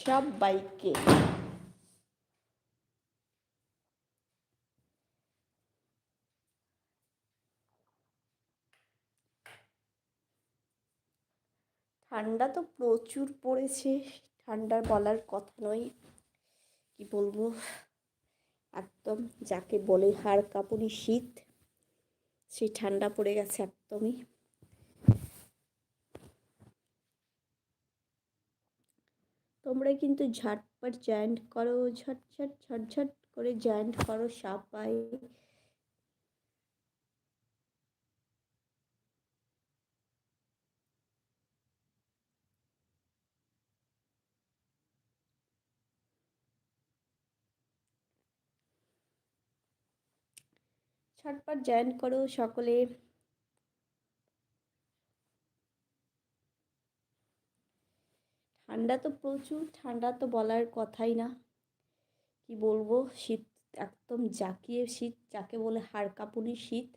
সবাইকে ঠান্ডা তো প্রচুর পড়েছে ঠান্ডার বলার কথা নয়। কি বলব? একদম যাকে বলে হাড় কাঁপুনি শীত, সেই ঠান্ডা পড়ে গেছে একদমই। তোমরা কিন্তু ঝটপট জয়েন্ট করো, ঝটঝট ঝটঝট করে জয়েন্ট করো সবাই। ঝটপট জয়েন করো সকলে। ঠান্ডা তো প্রচুর, ঠান্ডা তো বলার কথাই না। কি বলব? শীত একদম জাকিয়ে শীত, যাকে বলে হাড় কাঁপুনি শীত।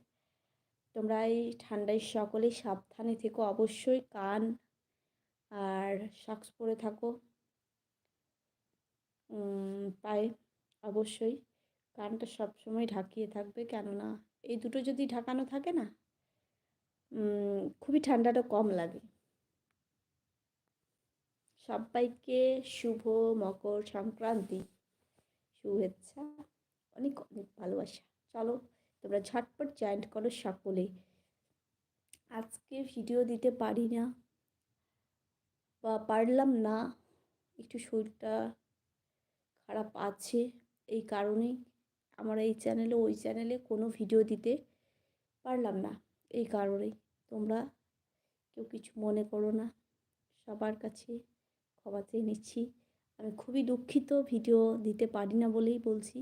তোমরা এই ঠান্ডায় সকলে সাবধানে থেকো, অবশ্যই কান আর সক্স পরে থাকো। পায়ে অবশ্যই কানটা সবসময় ঢাকিয়ে থাকবে, কেননা এই দুটো যদি ঢাকানো থাকে না খুবই ঠান্ডাটা কম লাগে। সবাইকে শুভ মকর সংক্রান্তি। শুভেচ্ছা, অনেক অনেক ভালোবাসা। চলো তোমরা ঝটপট জয়েন্ট করো সকলে। আজকে ভিডিও দিতে পারি না, বা পারলাম না, একটু শরীরটা খারাপ আছে, এই কারণেই আমার এই চ্যানেলে ওই চ্যানেলে কোনো ভিডিও দিতে পারলাম না। এই কারণেই তোমরা কেউ কিছু মনে করো না, সবার কাছে ক্ষমা চেয়ে নিচ্ছি। আমি খুবই দুঃখিত, ভিডিও দিতে পারি না বলেই বলছি।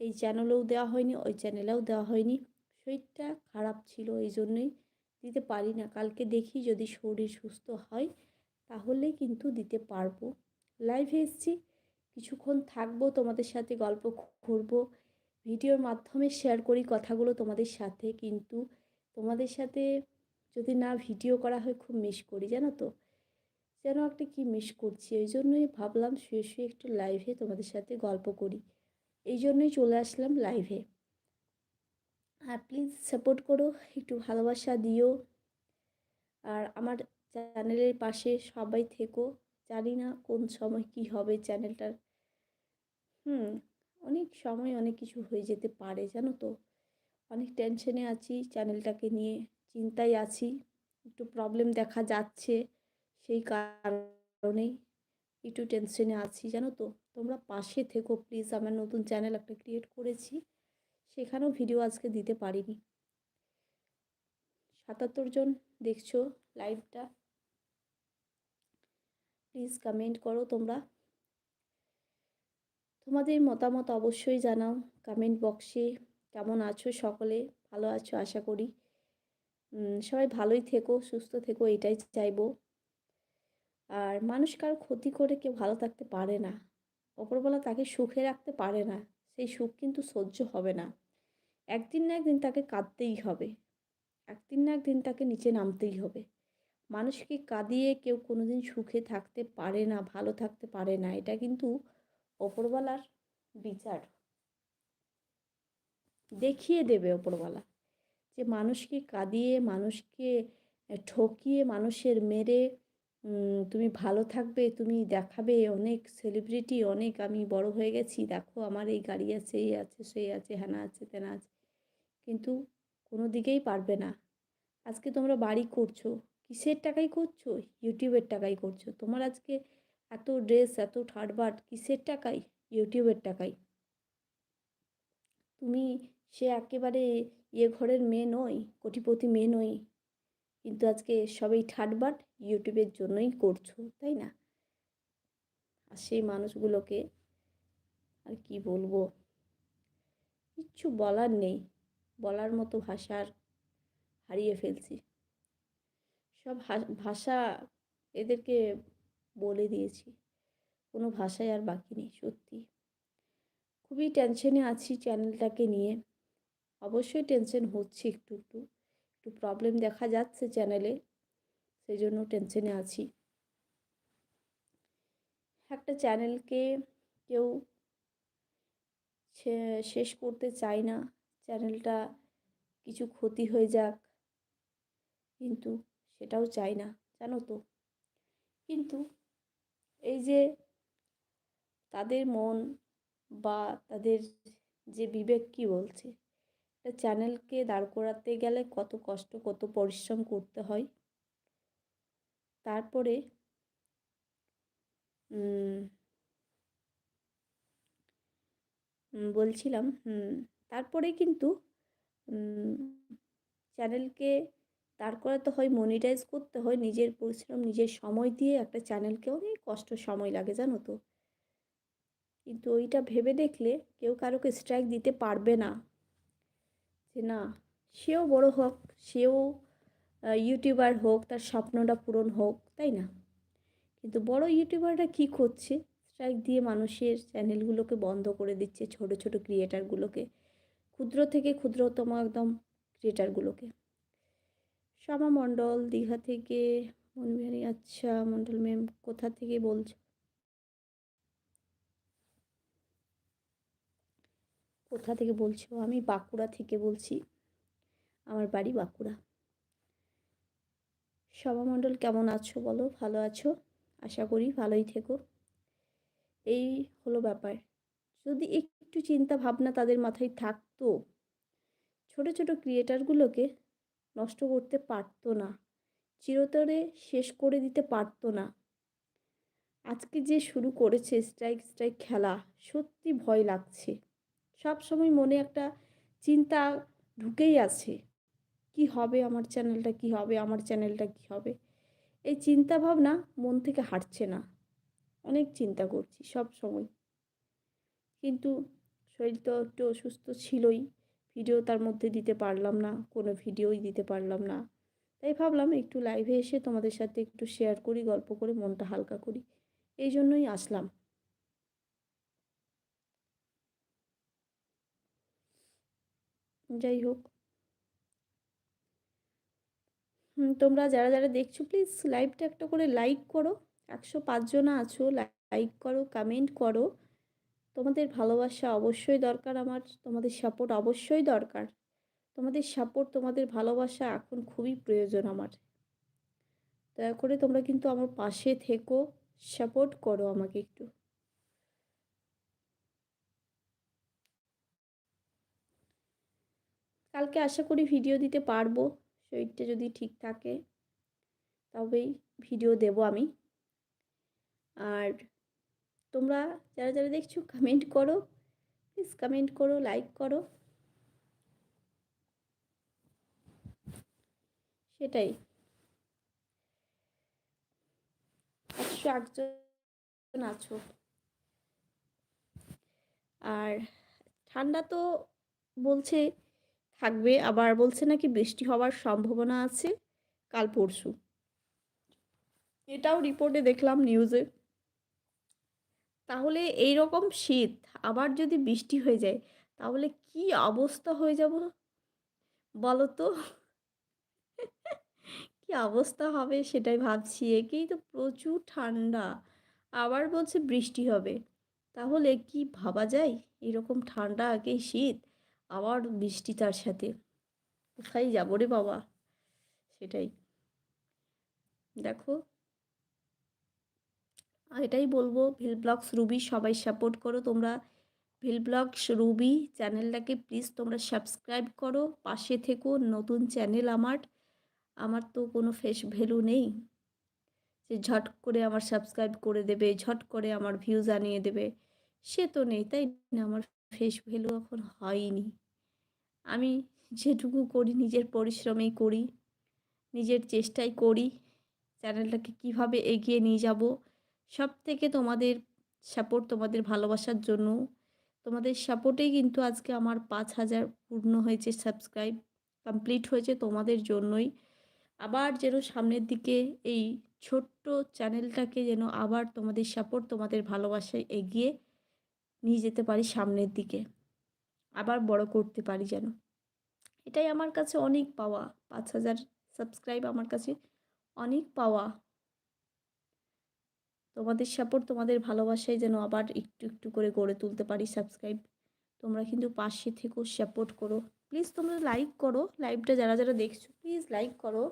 এই চ্যানেলেও দেওয়া হয়নি, ওই চ্যানেলেও দেওয়া হয়নি। শরীরটা খারাপ ছিল এই জন্যই দিতে পারি না। কালকে দেখি যদি শরীর সুস্থ হয়, তাহলে কিন্তু দিতে পারব। লাইভে এসছি। কিছুক্ষণ থাকব, তোমাদের সাথে গল্প করব। ভিডিওর মাধ্যমে শেয়ার করি কথাগুলো তোমাদের সাথে। কিন্তু তোমাদের সাথে যদি না ভিডিও করা হয়, খুব মিস করি, জানো তো? যেন একটা কি মিস করছি ওই জন্যই ভাবলাম শুয়ে শুয়ে একটু লাইভে তোমাদের সাথে গল্প করি। এই জন্যই চলে আসলাম লাইভে আর প্লিজ সাপোর্ট করো, একটু ভালোবাসা দিও। আর আমার চ্যানেলের পাশে সবাই থেকো। জানি না কোন সময় কি হবে চ্যানেলটার হুম, অনেক সময় অনেক কিছু হয়ে যেতে পারে, জানো তো? অনেক টেনশনে আছি চ্যানেলটাকে নিয়ে চিন্তায় আছি। একটু প্রবলেম দেখা যাচ্ছে। সেই কারণেই একটু টেনশনে আছি, জানো তো? তোমরা পাশে থেকো প্লিজ আমার নতুন চ্যানেল একটা ক্রিয়েট করেছি। সেখানেও ভিডিও আজকে দিতে পারিনি। সাতাত্তর জন দেখছ লাইভটা প্লিজ কমেন্ট করো তোমরা। তোমাদের মতামত অবশ্যই জানাও কমেন্ট বক্সে কেমন আছো সকলে? ভালো আছো আশা করি। সবাই ভালোই থেকো, সুস্থ থেকো, এটাই চাইব। আর মানুষ কারও ক্ষতি করে কেউ ভালো থাকতে পারে না। অপরবেলা তাকে সুখে রাখতে পারে না, সেই সুখ কিন্তু সহ্য হবে না। একদিন না একদিন তাকে কাঁদতেই হবে। একদিন না একদিন তাকে নিচে নামতেই হবে। মানুষকে কাঁদিয়ে কেউ কোনোদিন সুখে থাকতে পারে না, ভালো থাকতে পারে না, এটা কিন্তু ওপরওয়ালার বিচার। দেখিয়ে দেবে ওপরওয়ালা যে মানুষকে কাঁদিয়ে, মানুষকে ঠকিয়ে, মানুষের মেরে তুমি ভালো থাকবে, তুমি দেখাবে অনেক সেলিব্রিটি অনেক আমি বড় হয়ে গেছি, দেখো আমার এই গাড়ি আছে, এই আছে, সেই আছে, হ্যানা আছে, তেনা আছে। কিন্তু কোনো দিকেই পারবে না। আজকে তোমরা বাড়ি করছ, কিসের টাকাই করছ? ইউটিউবের টাকাই করছ। তোমার আজকে এত ড্রেস এত ঠাটবাট, কিসের টাকায়? ইউটিউবের টাকায়। তুমি সে একেবারে ইয়ে ঘরের মেয়ে নই কোটিপতি মেয়ে নই কিন্তু আজকে সবাই ঠাটবাট ইউটিউবের জন্যই করছ, তাই না? আর সেই মানুষগুলোকে আর কি বলব? কিচ্ছু বলার নেই, বলার মতো ভাষার হারিয়ে ফেলছি। সব ভাষা এদেরকে বলে দিয়েছি, কোনো ভাষায় আর বাকি নেই, সত্যি। খুবই টেনশনে আছি চ্যানেলটাকে নিয়ে। অবশ্যই টেনশন হচ্ছে একটু একটু। একটু প্রবলেম দেখা যাচ্ছে চ্যানেলে সেই জন্য টেনশনে আছি। একটা চ্যানেলকে কেউ শেষ করতে চায় না চ্যানেলটা কিছু ক্ষতি হয়ে যাক, কিন্তু সেটাও চাই না, জানো তো। কিন্তু এই যে তাদের মন বা তাদের যে বিবেক কী বলছে? একটা চ্যানেলকে দাঁড় করাতে গেলে কত কষ্ট, কত পরিশ্রম করতে হয়। তারপরে বলছিলাম তারপরে কিন্তু চ্যানেলকে দাঁড় করাতে হয় মনিটাইজ করতে হয়, নিজের পরিশ্রম, নিজের সময় দিয়ে একটা চ্যানেলকে অনেক কষ্ট সময় লাগে, জানো তো। কিন্তু ওইটা ভেবে দেখলে কেউ কারোকে স্ট্রাইক দিতে পারবে না। যে না, সেও বড় হোক, সেও ইউটিউবার হোক, তার স্বপ্নটা পূরণ হোক, তাই না? কিন্তু বড় ইউটিউবাররা কী করছে? স্ট্রাইক দিয়ে মানুষের চ্যানেলগুলোকে বন্ধ করে দিচ্ছে, ছোট ছোট ক্রিয়েটারগুলোকে ক্ষুদ্র থেকে ক্ষুদ্রতম একদম ক্রিয়েটারগুলোকে শ্যামা মণ্ডল, দীঘা থেকে মনবিহারি আচ্ছা মণ্ডল ম্যাম কোথা থেকে বলছো? কোথা থেকে বলছো? আমি বাঁকুড়া থেকে বলছি। আমার বাড়ি বাঁকুড়া। সভামণ্ডল কেমন আছো বলো? ভালো আছো? আশা করি ভালোই থেকো। এই হলো ব্যাপার। যদি একটু চিন্তা ভাবনা তাদের মাথায় থাকতো, ছোট ছোট ক্রিয়েটারগুলোকে নষ্ট করতে পারতো না, চিরতরে শেষ করে দিতে পারতো না। আজকে যে শুরু করেছে স্ট্রাইক স্ট্রাইক খেলা, সত্যি ভয় লাগছে। সব সময় মনে একটা চিন্তা ঢুকেই আছে। কি হবে আমার চ্যানেলটা, কি হবে আমার চ্যানেলটা, কি হবে? এই চিন্তা ভাবনা মন থেকে হাঁটছে না। অনেক চিন্তা করছি সব সময়। কিন্তু শরীর তো একটু অসুস্থ ছিলই ভিডিও তার মধ্যে দিতে পারলাম না, কোনো ভিডিওই দিতে পারলাম না। তাই ভাবলাম একটু লাইভে এসে তোমাদের সাথে একটু শেয়ার করি, গল্প করে, মনটা হালকা করি। এই জন্যই আসলাম। যাই হোক। তোমরা যারা যারা দেখছ প্লিজ লাইভটা একটা করে লাইক করো। একশো পাঁচজনা আছো লাইক করো কমেন্ট করো। তোমাদের ভালোবাসা অবশ্যই দরকার আমার, তোমাদের সাপোর্ট অবশ্যই দরকার। তোমাদের সাপোর্ট তোমাদের ভালোবাসা এখন খুবই প্রয়োজন আমার। দয়া করে তোমরা কিন্তু আমার পাশে থেকো সাপোর্ট করো আমাকে একটু। কালকে আশা করি ভিডিও দিতে পারব। শরীরটা যদি ঠিক থাকে, তবেই ভিডিও দেব আমি। আর তোমরা যারা যারা দেখছ কমেন্ট করো। প্লিজ কমেন্ট করো লাইক করো। সেটাই। একশো একজন আছো। আর ঠান্ডা তো বলছে থাকবে। আবার বলছে নাকি বৃষ্টি হওয়ার সম্ভাবনা আছে কাল পরশু। এটাও রিপোর্টে দেখলাম নিউজে তাহলে এই রকম শীত, আবার যদি বৃষ্টি হয়ে যায়, তাহলে কি অবস্থা হয়ে যাব? বলো তো কি অবস্থা হবে সেটাই ভাবছি। একেই তো প্রচুর ঠান্ডা। আবার বলছে বৃষ্টি হবে। তাহলে কি ভাবা যায়? এরকম ঠান্ডা, একেই শীত। আবার বৃষ্টি তার সাথে। কোথায় যাব রে বাবা? সেটাই। দেখো। এটাই বলব ভিল ব্লগস রুবি সবাই সাপোর্ট করো তোমরা। ভিল ব্লগস রুবি চ্যানেলটাকে প্লিজ তোমরা সাবস্ক্রাইব করো। পাশে থেকো, নতুন চ্যানেল আমার। আমার তো কোনো ফেস ভ্যালু নেই। যে ঝট করে আমার সাবস্ক্রাইব করে দেবে, ঝট করে আমার ভিউজ আনিয়ে দেবে, সে তো নেই, তাই না? আমার ফেস ভ্যালু এখন হয়নি। আমি যেটুকু করি, নিজের পরিশ্রমেই করি, নিজের চেষ্টাই করি, চ্যানেলটাকে কীভাবে এগিয়ে নিয়ে যাব সব থেকে তোমাদের সাপোর্ট তোমাদের ভালোবাসার জন্য। তোমাদের সাপোর্টেই কিন্তু আজকে আমার পাঁচ হাজার পূর্ণ হয়েছে সাবস্ক্রাইব কমপ্লিট হয়েছে তোমাদের জন্যই। আবার যেন সামনের দিকে এই ছোট্ট চ্যানেলটাকে যেন আবার তোমাদের সাপোর্ট তোমাদের ভালোবাসায় এগিয়ে নিয়ে যেতে পারি সামনের দিকে। আবার বড় করতে পারি যেন। এটাই আমার কাছে অনেক পাওয়া। পাঁচ হাজার সাবস্ক্রাইব আমার কাছে অনেক পাওয়া। তোমাদের সাপোর্ট তোমাদের ভালোবাসায় যেন আবার একটু একটু করে গড়ে তুলতে পারি সাবস্ক্রাইব তোমরা কিন্তু পাশে থেকেও সাপোর্ট করো। প্লিজ তোমরা লাইক করো। লাইভটা যারা যারা দেখছ প্লিজ লাইক করো।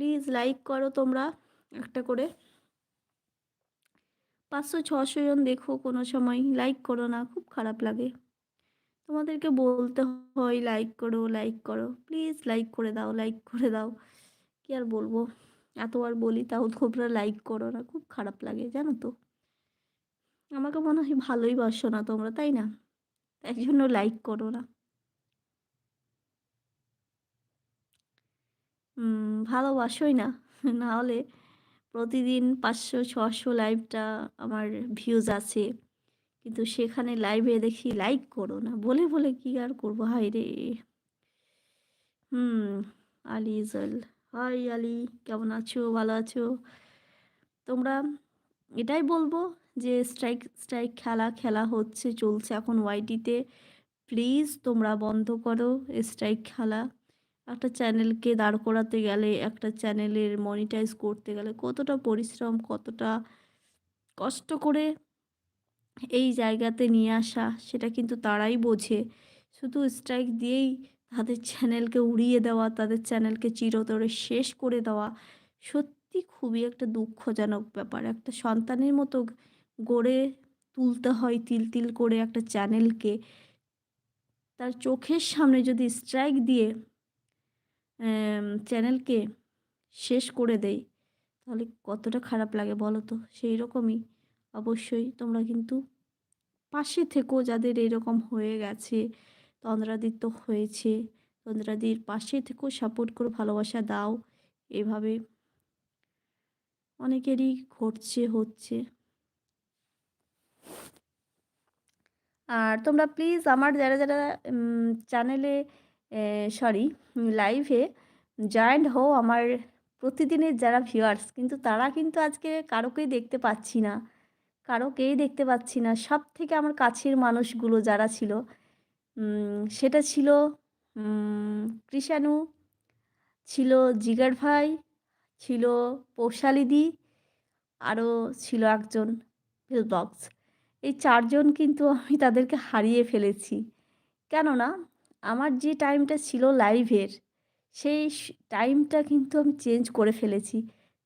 প্লিজ লাইক করো তোমরা, একটা করে। পাঁচশো ছশো জন দেখো কোনো সময়, লাইক করো না, খুব খারাপ লাগে। তোমাদেরকে বলতে হয় লাইক করো লাইক করো। প্লিজ লাইক করে দাও, লাইক করে দাও। কি আর বলব? এতবার বলি তাও তোমরা লাইক করো না, খুব খারাপ লাগে, জানো তো। আমাকে মনে হয় ভালোই বাসো না তোমরা, তাই না? তাই জন্য লাইক করো না। ভালোবাসোই না। না হলে প্রতিদিন পাঁচশো, ছশো লাইভটা আমার ভিউজ আছে। কিন্তু সেখানে লাইভে দেখি লাইক করো না। বলে বলে কি আর করব? হাই রে। হুম, আলি ইজল। হাই আলি, কেমন আছো? ভালো আছো? তোমরা এটাই বলব যে স্ট্রাইক স্ট্রাইক খেলা খেলা হচ্ছে, চলছে এখন ওয়াইটিতে প্লিজ তোমরা বন্ধ করো স্ট্রাইক খেলা। একটা চ্যানেলকে দাঁড় করাতে গেলে, একটা চ্যানেলের মনিটাইজ করতে গেলে কতটা পরিশ্রম, কতটা কষ্ট করে এই জায়গাতে নিয়ে আসা, সেটা কিন্তু তারাই বোঝে। শুধু স্ট্রাইক দিয়েই তাদের চ্যানেলকে উড়িয়ে দেওয়া, তাদের চ্যানেলকে চিরতরে শেষ করে দেওয়া, সত্যি খুবই একটা দুঃখজনক ব্যাপার। একটা সন্তানের মতো গড়ে তুলতে হয়, তিল তিল করে একটা চ্যানেলকে। তার চোখের সামনে যদি স্ট্রাইক দিয়ে চ্যানেলকে শেষ করে দেয় তাহলে কতটা খারাপ লাগে বলো তো? সেই রকমই। অবশ্যই তোমরা কিন্তু পাশে থেকেও যাদের এরকম হয়ে গেছে তন্দ্রাদির তো হয়েছে, তন্দ্রাদির পাশে থেকেও সাপোর্ট করে, ভালোবাসা দাও। এভাবে অনেকেরই ঘটছে, হচ্ছে। আর তোমরা প্লিজ আমার যারা যারা চ্যানেলে সরি লাইভে জয়েন্ট হও আমার প্রতিদিনের যারা ভিউয়ার্স কিন্তু তারা কিন্তু আজকে কারোকেই দেখতে পাচ্ছি না, কারোকেই দেখতে পাচ্ছি না। সব থেকে আমার কাছের মানুষগুলো যারা ছিল সেটা ছিল কৃষাণু ছিল জিগার ভাই, ছিল পৌশালিদি আরও ছিল একজন বক্স এই চারজন কিন্তু আমি তাদেরকে হারিয়ে ফেলেছি। কেননা আমার যে টাইমটা ছিল লাইভের সেই টাইমটা কিন্তু আমি চেঞ্জ করে ফেলেছি।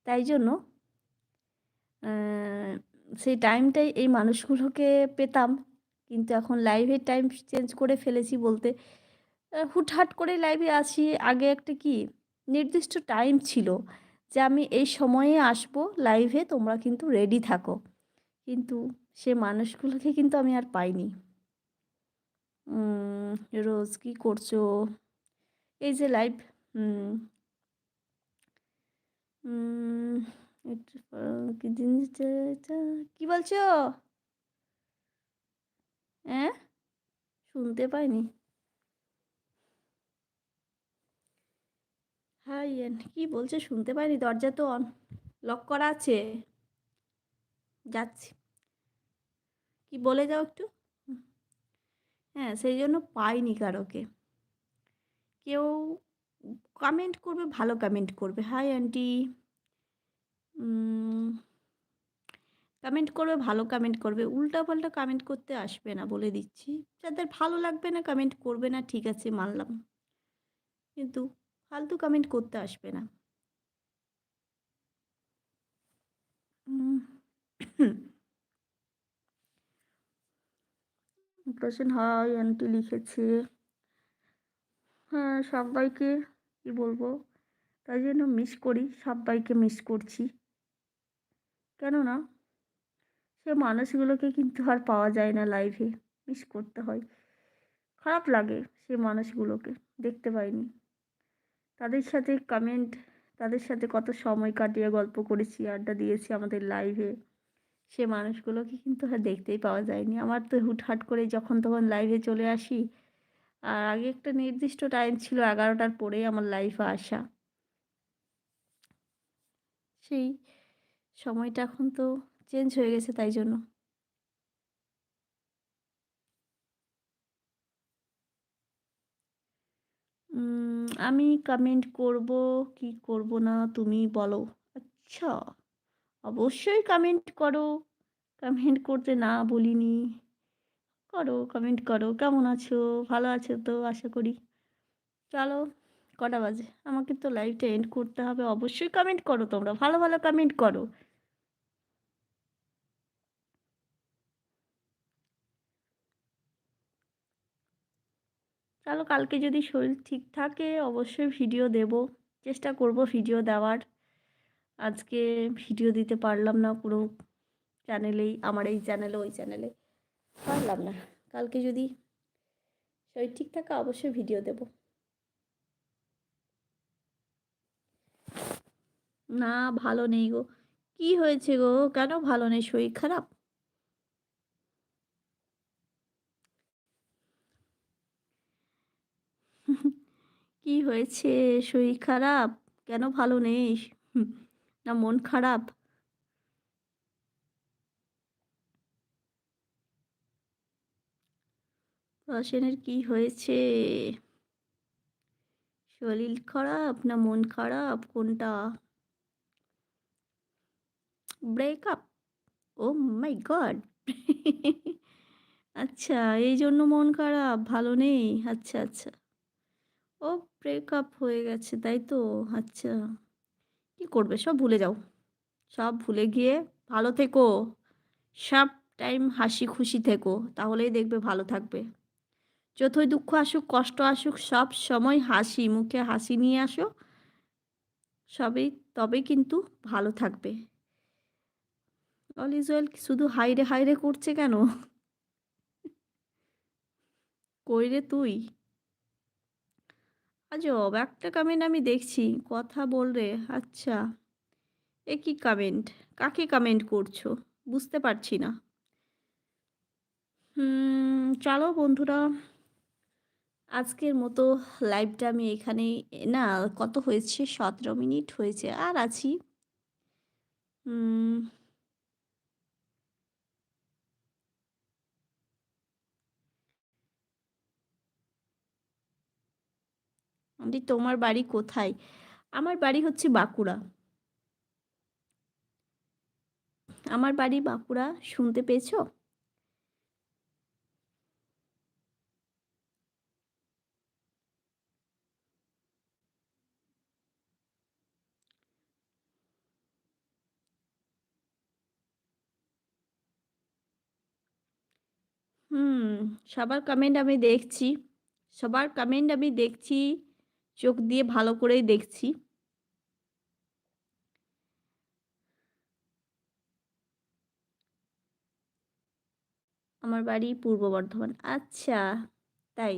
তাই জন্য সেই টাইমটাই এই মানুষগুলোকে পেতাম। কিন্তু এখন লাইভের টাইম চেঞ্জ করে ফেলেছি বলতে হুটহাট করে লাইভে আসি আগে একটা কি, নির্দিষ্ট টাইম ছিল যে আমি এই সময়ে আসব লাইভে তোমরা কিন্তু রেডি থাকো। কিন্তু সে মানুষগুলোকে কিন্তু আমি আর পাইনি। রোজ কি করছ? এই যে লাইভ কি কি বলছো? হ্যাঁ শুনতে পাইনি। হাই কি বলছে শুনতে পাইনি? দরজা তো অন লক করা আছে। যাচ্ছি। কি বলে যাও একটু। হ্যাঁ সেই জন্য পাইনি কারোকে। কেউ কমেন্ট করবে, ভালো কমেন্ট করবে। হাই আন্টি কমেন্ট করবে, ভালো কমেন্ট করবে। উল্টা পাল্টা কমেন্ট করতে আসবে না বলে দিচ্ছি। যাদের ভালো লাগবে না কমেন্ট করবে না, ঠিক আছে, মানলাম। কিন্তু ফালতু কমেন্ট করতে আসবে না। প্রশ্ন হয় আন্টি লিখেছে। হ্যাঁ সবাইকে কী বলব? তাই জন্য মিস করি, সবাইকে মিস করছি। কেননা, সে মানুষগুলোকে কিন্তু আর পাওয়া যায় না লাইভে মিস করতে হয়। খারাপ লাগে সে মানুষগুলোকে, দেখতে পাইনি। তাদের সাথে কমেন্ট তাদের সাথে কত সময় কাটিয়ে গল্প করেছি, আড্ডা দিয়েছি আমাদের লাইভে সে মানুষগুলোকে কিন্তু আর দেখতেই পাওয়া যায়নি। আমার তো হুটহাট করে যখন তখন লাইভে চলে আসি। আর আগে একটা নির্দিষ্ট টাইম ছিল, এগারোটার পরেই আমার লাইফে আসা। সেই সময়টা এখন তো চেঞ্জ হয়ে গেছে তাই জন্য। আমি কমেন্ট করব, কি করব না তুমি বলো। আচ্ছা। অবশ্যই কমেন্ট করো। কমেন্ট করতে না বলিনি। করো কমেন্ট করো। কেমন আছো? ভালো আছো তো? আশা করি। চলো, কটা বাজে? আমাকে তো লাইভটা এন্ড করতে হবে। অবশ্যই কমেন্ট করো তোমরা। ভালো ভালো কমেন্ট করো। চলো, কালকে যদি শরীর ঠিক থাকে, অবশ্যই ভিডিও দেব। চেষ্টা করব ভিডিও দেওয়ার। আজকে ভিডিও দিতে পারলাম না পুরো চ্যানেলেই, আমার এই চ্যানেলে, ওই চ্যানেলে। পারলাম না। কালকে যদি শরীর ঠিক থাকে, অবশ্যই ভিডিও দেব। না, ভালো নেই গো। কি হয়েছে গো? কেন ভালো নেই? শরীর খারাপ? কি হয়েছে? শরীর খারাপ? কেন ভালো নেই? না মন খারাপ? রসেনের কি হয়েছে? শরীর খারাপ না মন খারাপ? কোনটা? ব্রেকআপ। Oh my God. আচ্ছা এই জন্য মন খারাপ, ভালো নেই? আচ্ছা আচ্ছা। ও ব্রেকআপ হয়ে গেছে, তাই তো? আচ্ছা। কি করবে? সব ভুলে যাও। সব ভুলে গিয়ে ভালো থেকো। সব টাইম হাসি খুশি থেকো, তাহলেই দেখবে ভালো থাকবে। যতই দুঃখ আসুক, কষ্ট আসুক, সব সময় হাসি, মুখে হাসি নিয়ে আসো। সবেই তবে কিন্তু ভালো থাকবে। অল ওয়েল শুধু হাইরে হাইরে করছে কেন? কই রে তুই? আজব একটা কমেন্ট আমি দেখছি, কথা বল রে আচ্ছা। এ কি কমেন্ট কাকে কমেন্ট করছ? বুঝতে পারছি না। চলো বন্ধুরা। আজকের মতো লাইভটা আমি এখানেই, না, কত হয়েছে? সতেরো মিনিট হয়েছে, আর আছি। আন্টি তোমার বাড়ি কোথায়? আমার বাড়ি হচ্ছে বাঁকুড়া। আমার বাড়ি বাঁকুড়া, শুনতে পেয়েছ? হুম, সবার কমেন্ট আমি দেখছি, সবার কমেন্ট আমি দেখছি। চোখ দিয়ে ভালো করেই দেখছি। আমার বাড়ি পূর্ব বর্ধমান। আচ্ছা তাই।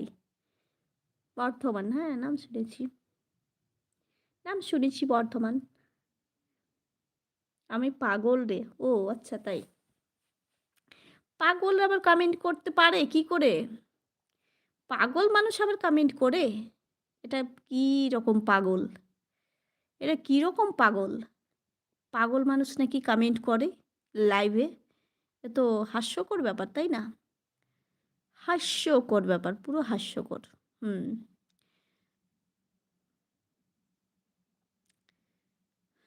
বর্ধমান হ্যাঁ নাম শুনেছি। নাম শুনেছি বর্ধমান। আমি পাগল রে, ও আচ্ছা তাই। পাগল আবার কমেন্ট করতে পারে? কি করে? পাগল মানুষ আবার কমেন্ট করে? এটা কি রকম পাগল? এটা কি রকম পাগল? পাগল মানুষ নাকি কমেন্ট করে লাইভে এ তো হাস্যকর ব্যাপার, তাই না? হাস্যকর ব্যাপার, পুরো হাস্যকর, হুম।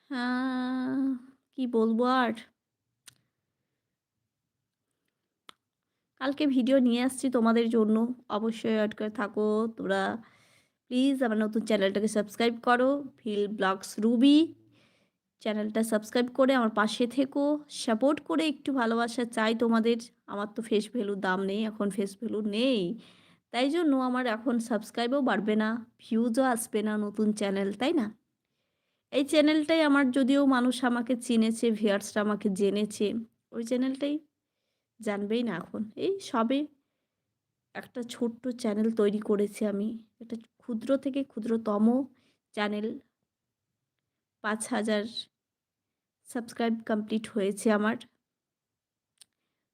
হ্যাঁ কি বলব আর? কালকে ভিডিও নিয়ে আসছি তোমাদের জন্য। অবশ্যই করে থাকো, তোমরা প্লিজ আমার নতুন চ্যানেলটাকে সাবস্ক্রাইব করো। ফিল ব্লগস রুবি, চ্যানেলটা সাবস্ক্রাইব করে আমার পাশে থেকো। সাপোর্ট করে একটু ভালোবাসা চাই তোমাদের। আমার তো ফেস ভ্যালুর দাম নেই, এখন ফেস ভ্যালু নেই। তাই জন্য আমার এখন সাবস্ক্রাইবও বাড়বে না, ভিউজও আসবে না নতুন চ্যানেল, তাই না? এই চ্যানেলটাই আমার, যদিও মানুষ আমাকে চিনেছে ভিয়ার্সরা আমাকে জেনেছে, ওই চ্যানেলটাই জানবেই না এখন। এই সবে একটা ছোট্ট চ্যানেল তৈরি করেছি আমি। একটা ক্ষুদ্র থেকে ক্ষুদ্রতম চ্যানেল পাঁচ হাজার সাবস্ক্রাইব কমপ্লিট হয়েছে আমার।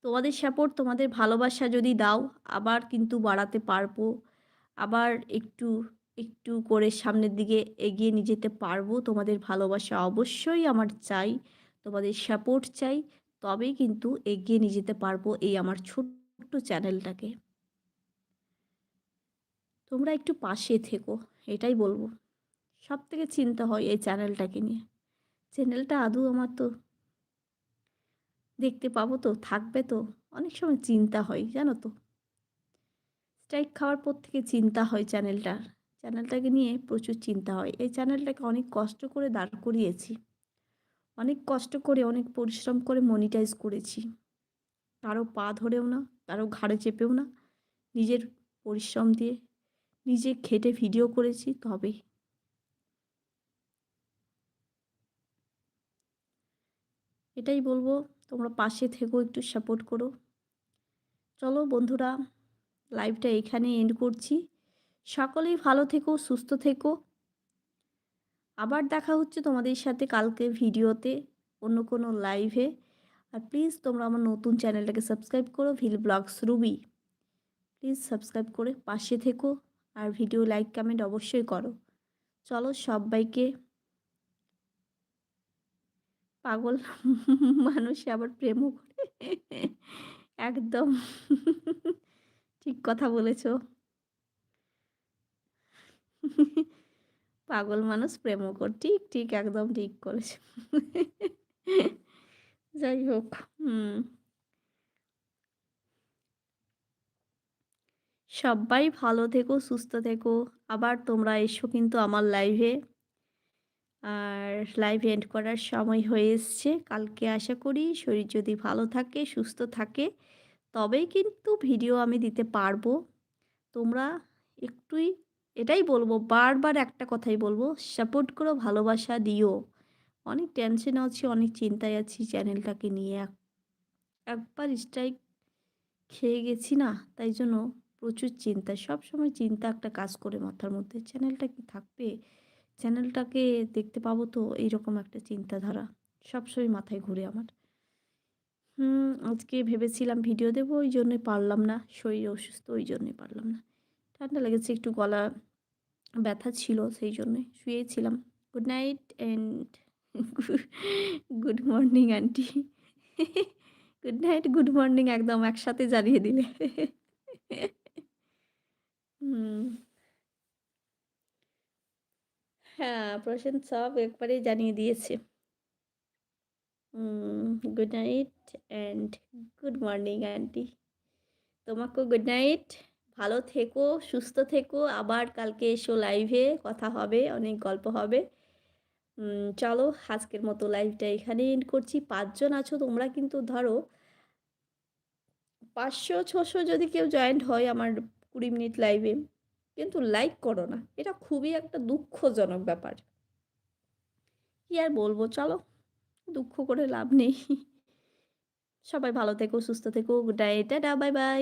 তোমাদের সাপোর্ট তোমাদের ভালোবাসা যদি দাও, আবার কিন্তু বাড়াতে পারব। আবার একটু একটু করে সামনের দিকে এগিয়ে নিয়ে যেতে পারব। তোমাদের ভালোবাসা অবশ্যই আমার চাই, তোমাদের সাপোর্ট চাই, তবেই কিন্তু এগিয়ে নিয়ে যেতে পারব এই আমার ছোট্ট চ্যানেলটাকে তোমরা একটু পাশে থেকো, এটাই বলব। সব থেকে চিন্তা হয় এই চ্যানেলটাকে নিয়ে। চ্যানেলটা আদৌ আমার তো দেখতে পাবো তো, থাকবে তো, অনেক সময় চিন্তা হয়, জানো তো। স্ট্রাইক খাওয়ার পর থেকে চিন্তা হয় চ্যানেলটার। চ্যানেলটাকে নিয়ে প্রচুর চিন্তা হয়। এই চ্যানেলটাকে অনেক কষ্ট করে দাঁড় করিয়েছি। অনেক কষ্ট করে, অনেক পরিশ্রম করে মনিটাইজ করেছি। কারও পা ধরেও না, কারও ঘাড়ে চেপেও না, নিজের পরিশ্রম দিয়ে নিজে খেটে ভিডিও করেছি তবে। এটাই বলব, তোমরা পাশে থেকো, একটু সাপোর্ট করো। চলো বন্ধুরা লাইভটা এখানে এন্ড করছি। সকলেই ভালো থেকো, সুস্থ থেকো। আবার দেখা হচ্ছে তোমাদের সাথে কালকে ভিডিওতে অন্য কোনো লাইভে আর প্লিজ তোমরা আমার নতুন চ্যানেলটাকে সাবস্ক্রাইব করো ভিল ব্লগস রুবি প্লিজ সাবস্ক্রাইব করে পাশে থেকো। আর ভিডিও লাইক কমেন্ট অবশ্যই করো। চলো সবাইকে পাগল মানুষ আবার প্রেমও করে। একদম ঠিক কথা বলেছ। পাগল মানুষ প্রেমও কর, ঠিক ঠিক, একদম ঠিক করেছ। যাই হোক, হুম। সবাই ভালো থেকো, সুস্থ থেকো। আবার তোমরা এসো কিন্তু আমার লাইভে আর লাইভ এন্ড করার সময় হয়ে এসছে। কালকে আশা করি শরীর যদি ভালো থাকে, সুস্থ থাকে, তবেই কিন্তু ভিডিও আমি দিতে পারব। তোমরা একটুই, এটাই বলব, বারবার একটা কথাই বলব সাপোর্ট করো, ভালোবাসা দিও। অনেক টেনশনে আছি, অনেক চিন্তায় আছি চ্যানেলটাকে নিয়ে। একবার স্ট্রাইক খেয়ে গেছি না, তাই জন্য প্রচুর চিন্তা। সব সময় চিন্তা একটা কাজ করে মাথার মধ্যে। চ্যানেলটা কি থাকবে? চ্যানেলটাকে দেখতে পাবো তো? এইরকম একটা চিন্তাধারা সবসময় মাথায় ঘুরে আমার। হুম, আজকে ভেবেছিলাম ভিডিও দেবো, ওই জন্যই পারলাম না। শরীর অসুস্থ, ওই জন্যই পারলাম না। ঠান্ডা লেগেছে, একটু গলা ব্যথা ছিল, সেই জন্যই শুয়েছিলাম। Good night and good morning aunty good night good morning একদম একসাথে জানিয়ে দিলে। হ্যাঁ প্রশান্ত সব একবারেই জানিয়ে দিয়েছে। Good night and good morning aunty তোমাকেও গুড নাইট ভালো থেকো, সুস্থ থেকো। আবার কালকে এসো লাইভে কথা হবে, অনেক গল্প হবে। চলো, আজকের মতো লাইভটা এখানে এন্ড করছি। পাঁচজন আছো, তোমরা কিন্তু ধরো পাঁচশো, ছশো যদি কেউ জয়েন্ট হয় আমার কুড়ি মিনিট লাইভে কিন্তু লাইক করো না, এটা খুবই একটা দুঃখজনক ব্যাপার। কি আর বলব, চলো, দুঃখ করে লাভ নেই। সবাই ভালো থেকো, সুস্থ থেকো good night tata bye bye